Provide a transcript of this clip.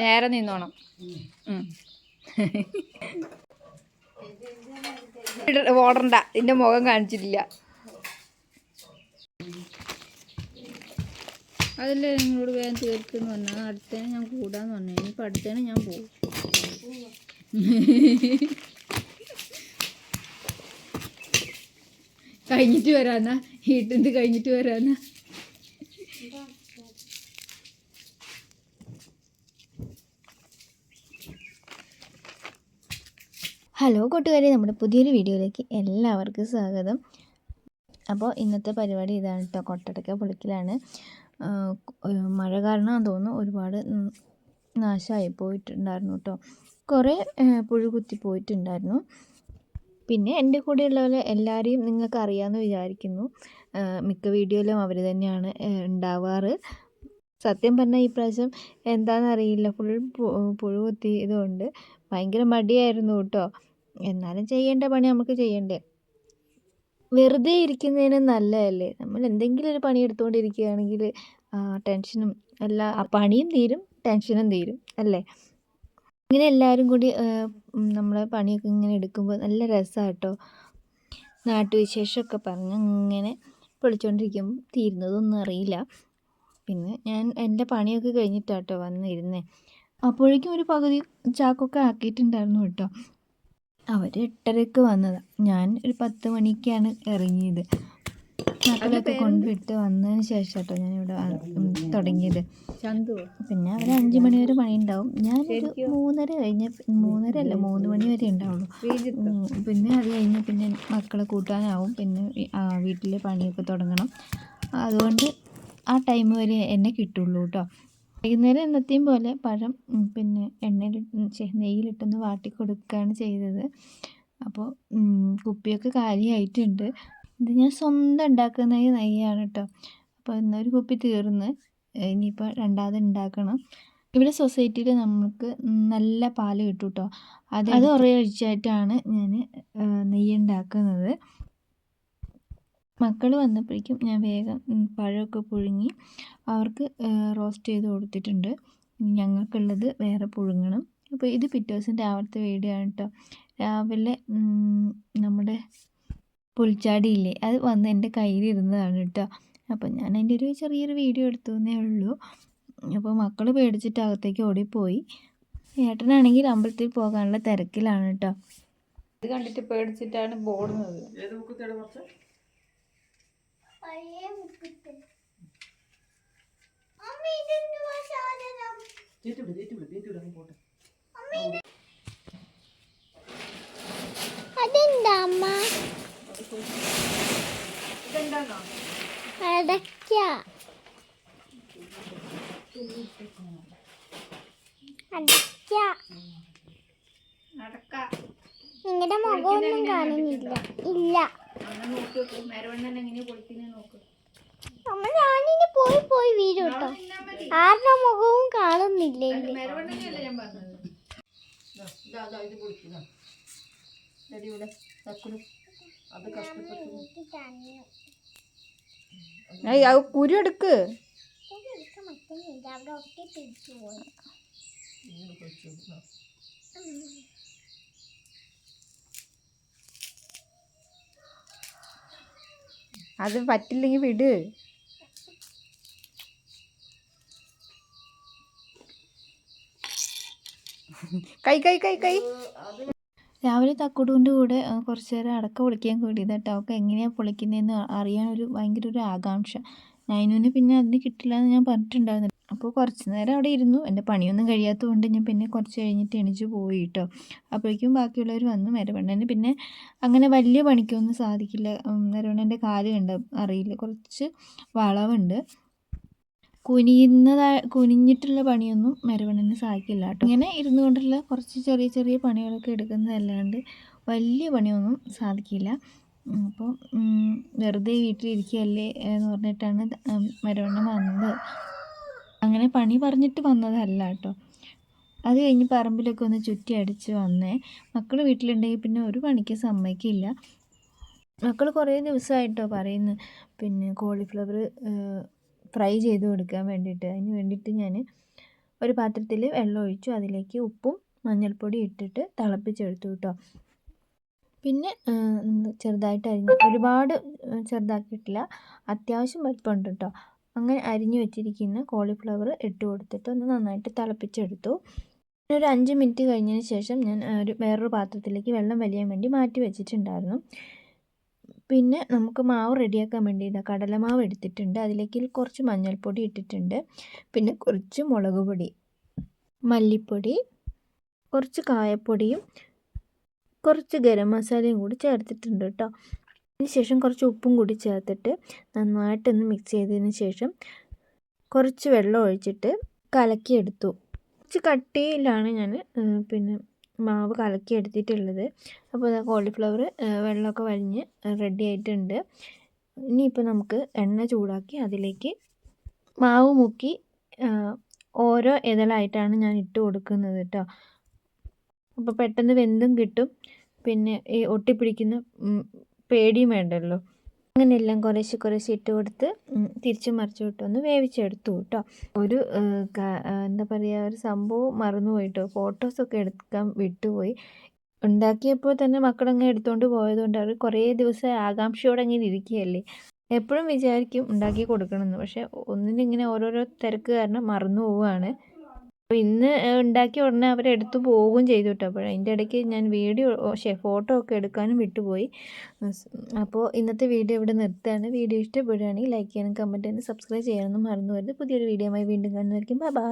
നേരെ നിന്നോണം. ഓടണ്ട. നിന്റെ മുഖം കാണിച്ചിട്ടില്ല. അതല്ലേ നിങ്ങളോട് വേഗം തീർക്കെന്ന് പറഞ്ഞാൽ അടുത്തേനെ ഞാൻ കൂടാന്ന് പറഞ്ഞു. ഇനിയിപ്പോൾ അടുത്തേനെ ഞാൻ പോകും കഴിഞ്ഞിട്ട് വരാന്നാ വീട്ടിൽ കഴിഞ്ഞിട്ട് വരാന്നാ ഹലോ കൂട്ടുകാരെ നമ്മുടെ പുതിയൊരു വീഡിയോയിലേക്ക് എല്ലാവർക്കും സ്വാഗതം. അപ്പോൾ ഇന്നത്തെ പരിപാടി ഇതാണ് കേട്ടോ കൊട്ടടക്ക പൊളിക്കലാണ്. മഴ കാരണം തോന്നുന്നു ഒരുപാട് നാശമായി പോയിട്ടുണ്ടായിരുന്നു കേട്ടോ കുറേ പുഴു കുത്തി പോയിട്ടുണ്ടായിരുന്നു. പിന്നെ എന്റെ കൂടെയുള്ളവരെ എല്ലാവരെയും നിങ്ങൾക്ക് അറിയാമെന്ന് വിചാരിക്കുന്നു. മിക്ക വീഡിയോയിലും അവർ തന്നെയാണ് ഉണ്ടാവാറ്. സത്യം പറഞ്ഞാൽ ഈ പ്രാവശ്യം എന്താണെന്നറിയില്ല ഫുൾ പുഴു കുത്തി ഇതുകൊണ്ട്. ഭയങ്കര മടിയായിരുന്നു കേട്ടോ. എന്നാലും ചെയ്യേണ്ട പണി നമുക്ക് ചെയ്യണ്ടേ. വെറുതെ ഇരിക്കുന്നതിന് നല്ലതല്ലേ? നമ്മൾ എന്തെങ്കിലും ഒരു പണി എടുത്തുകൊണ്ടിരിക്കുകയാണെങ്കിൽ ടെൻഷനും എല്ലാ പണിയും തീരും ടെൻഷനും തീരും അല്ലേ? ഇങ്ങനെ എല്ലാവരും കൂടി നമ്മളെ പണിയൊക്കെ ഇങ്ങനെ എടുക്കുമ്പോൾ നല്ല രസമാണ് കേട്ടോ. നാട്ടുവിശേഷമൊക്കെ പറഞ്ഞ് ഇങ്ങനെ പൊളിച്ചുകൊണ്ടിരിക്കുമ്പോൾ തീരുന്നതൊന്നും അറിയില്ല. പിന്നെ ഞാൻ എന്റെ പണിയൊക്കെ കഴിഞ്ഞിട്ടാട്ടോ കേട്ടോ വന്നിരുന്നേ. അപ്പോഴേക്കും ഒരു പകുതി ചാക്കൊക്കെ ആക്കിയിട്ടുണ്ടായിരുന്നു കേട്ടോ. അവർ എട്ടരക്ക് വന്നതാണ് ഞാൻ ഒരു പത്ത് മണിക്കാണ് ഇറങ്ങിയത്. മക്കളൊക്കെ കൊണ്ടുവിട്ട് വന്നതിന് ശേഷം കേട്ടോ ഞാൻ ഇവിടെ തുടങ്ങിയത്. പിന്നെ അവർ അഞ്ച് മണി വരെ പണി ഉണ്ടാവും ഞാൻ മൂന്നര കഴിഞ്ഞ മൂന്നര അല്ല മൂന്ന് മണി വരെ ഉണ്ടാവുള്ളൂ. പിന്നെ അത് കഴിഞ്ഞ് പിന്നെ മക്കളെ കൂട്ടാനാവും. പിന്നെ വീട്ടിലെ പണിയൊക്കെ തുടങ്ങണം. അതുകൊണ്ട് ആ ടൈം വരെ എന്നെ കിട്ടുള്ളൂ കേട്ടോ വൈകുന്നേരം എന്നത്തെയും പോലെ പഴം പിന്നെ എണ്ണയിൽ നെയ്യിലിട്ടൊന്ന് വാട്ടി കൊടുക്കുകയാണ് ചെയ്തത് അപ്പോൾ കുപ്പിയൊക്കെ കാലിയായിട്ടുണ്ട്. ഇത് ഞാൻ സ്വന്തം ഉണ്ടാക്കുന്ന ഈ നെയ്യാണ് കേട്ടോ അപ്പോൾ ഇന്നൊരു കുപ്പി തീർന്ന് ഇനിയിപ്പോൾ രണ്ടാമത് ഉണ്ടാക്കണം. ഇവിടെ സൊസൈറ്റിയിൽ നമുക്ക് നല്ല പാൽ കിട്ടും കേട്ടോ അത്. അത് കുറേ ഒഴിച്ചായിട്ടാണ് ഞാൻ നെയ്യ് ഉണ്ടാക്കുന്നത്. മക്കൾ വന്നപ്പോഴേക്കും ഞാൻ വേഗം പഴമൊക്കെ പുഴുങ്ങി അവർക്ക് റോസ്റ്റ് ചെയ്ത് കൊടുത്തിട്ടുണ്ട്. ഇനി ഞങ്ങൾക്കുള്ളത് വേറെ പുഴുങ്ങണം. അപ്പോൾ ഇത് പിറ്റേ ദിവസം രാവിലത്തെ വീഡിയോ ആണ് കേട്ടോ രാവിലെ നമ്മുടെ പുൽച്ചാടിയില്ലേ അത് വന്ന് എന്റെ കയ്യിലിരുന്നതാണ് കേട്ടോ അപ്പോൾ ഞാൻ അതിന്റെ ഒരു ചെറിയൊരു വീഡിയോ എടുത്തു എന്നേ ഉള്ളൂ. അപ്പോൾ മക്കൾ പേടിച്ചിട്ട് അകത്തേക്ക് ഓടിപ്പോയി. ഏട്ടനാണെങ്കിൽ അമ്പലത്തിൽ പോകാനുള്ള തിരക്കിലാണ് കേട്ടോ ഇത് കണ്ടിട്ട് പേടിച്ചിട്ടാണ് ഓടുന്നത് അതെന്താ അമ്മ അടയ്ക്ക. അടയ്ക്ക. നടക്ക നിങ്ങളുടെ മുഖമൊന്നും കാണുന്നില്ല ഇല്ല. ഞാനിനി പോയി പോയി വീഴും കേട്ടോ. ആരുടെ മുഖവും കാണുന്നില്ല കുരു എടുക്ക്. അത് പറ്റില്ലെങ്കിൽ വിട്. കൈ കൈ കൈ കൈ. രാവിലെ തക്കുടുവിന്റെ കൂടെ കുറച്ച് നേരം അടക്ക പൊളിക്കാൻ കൂടിയത് കേട്ടോ അവൾക്ക് എങ്ങനെയാണ് പൊളിക്കുന്നതെന്ന് അറിയാൻ ഒരു ഭയങ്കര ഒരു ആകാംക്ഷ. നൈനുവിന് പിന്നെ അതിന് കിട്ടില്ല എന്ന് ഞാൻ പറഞ്ഞിട്ടുണ്ടായിരുന്നു അപ്പോൾ കുറച്ച് നേരം അവിടെ ഇരുന്നു. എന്റെ പണിയൊന്നും കഴിയാത്തത് കൊണ്ട് ഞാൻ പിന്നെ കുറച്ച് കഴിഞ്ഞിട്ട് എണീച്ച് പോയി കേട്ടോ അപ്പോഴേക്കും ബാക്കിയുള്ളവർ വന്നു. മരവണ്ണന് പിന്നെ അങ്ങനെ വലിയ പണിക്കൊന്നും സാധിക്കില്ല. മരവണ്ണന്റെ കാൽ കണ്ട അറിയില്ല. കുറച്ച് വളവുണ്ട്. കുനിയുന്നതാ കുനിഞ്ഞിട്ടുള്ള പണിയൊന്നും മരവണ്ണിന് സാധിക്കില്ല കേട്ടോ. ഇങ്ങനെ ഇരുന്നു കൊണ്ടുള്ള കുറച്ച് ചെറിയ ചെറിയ പണികളൊക്കെ എടുക്കുന്നതല്ലാണ്ട് വലിയ പണിയൊന്നും സാധിക്കില്ല. അപ്പോൾ വെറുതെ വീട്ടിലിരിക്കുകയല്ലേ എന്ന് പറഞ്ഞിട്ടാണ് മരവണ്ണം മരവണ്ണൻ വന്നത്. അങ്ങനെ പണി പറഞ്ഞിട്ട് വന്നതല്ല കേട്ടോ. അത് കഴിഞ്ഞ് പറമ്പിലൊക്കെ ഒന്ന് ചുറ്റി അടിച്ച് വന്നേ. മക്കൾ വീട്ടിലുണ്ടെങ്കിൽ പിന്നെ ഒരു പണിക്ക് സമ്മതിക്കില്ല. മക്കൾ കുറേ ദിവസമായിട്ടോ പറയുന്നു. പിന്നെ കോളിഫ്ലവർ ഫ്രൈ ചെയ്ത് കൊടുക്കാൻ വേണ്ടിയിട്ട്. അതിന് വേണ്ടിയിട്ട് ഞാൻ ഒരു പാത്രത്തിൽ വെള്ളം ഒഴിച്ചു. അതിലേക്ക് ഉപ്പും മഞ്ഞൾപ്പൊടി ഇട്ടിട്ട് തിളപ്പിച്ചെടുത്തു കേട്ടോ. പിന്നെ ചെറുതായിട്ട് അരിഞ്ഞ് ഒരുപാട് ചെറുതാക്കിയിട്ടില്ല. അത്യാവശ്യം വലിപ്പമുണ്ട് കേട്ടോ. അങ്ങനെ അരിഞ്ഞു വെച്ചിരിക്കുന്ന കോളിഫ്ലവർ ഇട്ട് കൊടുത്തിട്ട് ഒന്ന് നന്നായിട്ട് തിളപ്പിച്ചെടുത്തു. ഒരു അഞ്ച് മിനിറ്റ് കഴിഞ്ഞതിന് ശേഷം ഞാൻ ഒരു വേറൊരു പാത്രത്തിലേക്ക് വെള്ളം വലിയാൻ വേണ്ടി മാറ്റി വെച്ചിട്ടുണ്ടായിരുന്നു. പിന്നെ നമുക്ക് മാവ് റെഡിയാക്കാൻ വേണ്ടിയിട്ട് കടലമാവ് എടുത്തിട്ടുണ്ട്. അതിലേക്ക് കുറച്ച് മഞ്ഞൾപ്പൊടി ഇട്ടിട്ടുണ്ട്. പിന്നെ കുറച്ച് മുളക് പൊടി മല്ലിപ്പൊടി കുറച്ച് കായപ്പൊടിയും കുറച്ച് ഗരം മസാലയും കൂടി ചേർത്തിട്ടുണ്ട് കേട്ടോ. അതിന് ശേഷം കുറച്ച് ഉപ്പും കൂടി ചേർത്തിട്ട് നന്നായിട്ടൊന്ന് മിക്സ് ചെയ്തതിന് ശേഷം കുറച്ച് വെള്ളം ഒഴിച്ചിട്ട് കലക്കിയെടുത്തു. കുറച്ച് കട്ടിയിലാണ് ഞാൻ പിന്നെ മാവ് കലക്കി എടുത്തിട്ടുള്ളത്. അപ്പോൾ ഇതാ കോളിഫ്ലവർ വെള്ളമൊക്കെ വലിഞ്ഞ് റെഡി ആയിട്ടുണ്ട്. ഇനിയിപ്പോൾ നമുക്ക് എണ്ണ ചൂടാക്കി അതിലേക്ക് മാവ് മുക്കി ഓരോ ഇതളായിട്ടാണ് ഞാൻ ഇട്ട് കൊടുക്കുന്നത് കേട്ടോ അപ്പോൾ പെട്ടെന്ന് വെന്തും കിട്ടും. പിന്നെ ഈ ഒട്ടിപ്പിടിക്കുന്ന പേടിയും വേണ്ടല്ലോ. അങ്ങനെ എല്ലാം കുറേശ്ശെ കുറേശ്ശെ ഇട്ട് കൊടുത്ത് തിരിച്ചു മറിച്ചു വിട്ടൊന്ന് വേവിച്ചെടുത്തു കേട്ടോ. ഒരു എന്താ പറയുക ഒരു സംഭവം മറന്നു പോയിട്ടോ. ഫോട്ടോസൊക്കെ എടുക്കാൻ വിട്ടുപോയി. ഉണ്ടാക്കിയപ്പോൾ തന്നെ മക്കളങ്ങ് എടുത്തുകൊണ്ട് പോയതുകൊണ്ട് അവർ കുറേ ദിവസം ആകാംക്ഷയോടെ അങ്ങനെ ഇരിക്കുകയല്ലേ. എപ്പോഴും വിചാരിക്കും ഉണ്ടാക്കി കൊടുക്കണമെന്ന്. പക്ഷേ ഒന്നിനിങ്ങനെ ഓരോരോ തിരക്ക് കാരണം മറന്നു പോവുകയാണ്. ഇന്ന് ഉണ്ടാക്കിയ ഉടനെ അവർ എടുത്തു പോവുകയും ചെയ്തു കേട്ടോ അപ്പോൾ അതിന്റെ ഇടയ്ക്ക് ഞാൻ വീഡിയോ ഷേ ഫോട്ടോ ഒക്കെ എടുക്കാനും വിട്ടുപോയി. അപ്പോൾ ഇന്നത്തെ വീഡിയോ ഇവിടെ നിർത്തുകയാണ്. വീഡിയോ ഇഷ്ടപ്പെടുകയാണെങ്കിൽ ലൈക്ക് ചെയ്യാനും കമന്റ് ചെയ്യാനും സബ്സ്ക്രൈബ് ചെയ്യാനൊന്നും മറന്നു വരുത് പുതിയൊരു വീഡിയോ ആയി വീണ്ടും കാണുന്നതായിരിക്കും ബൈ ബൈ.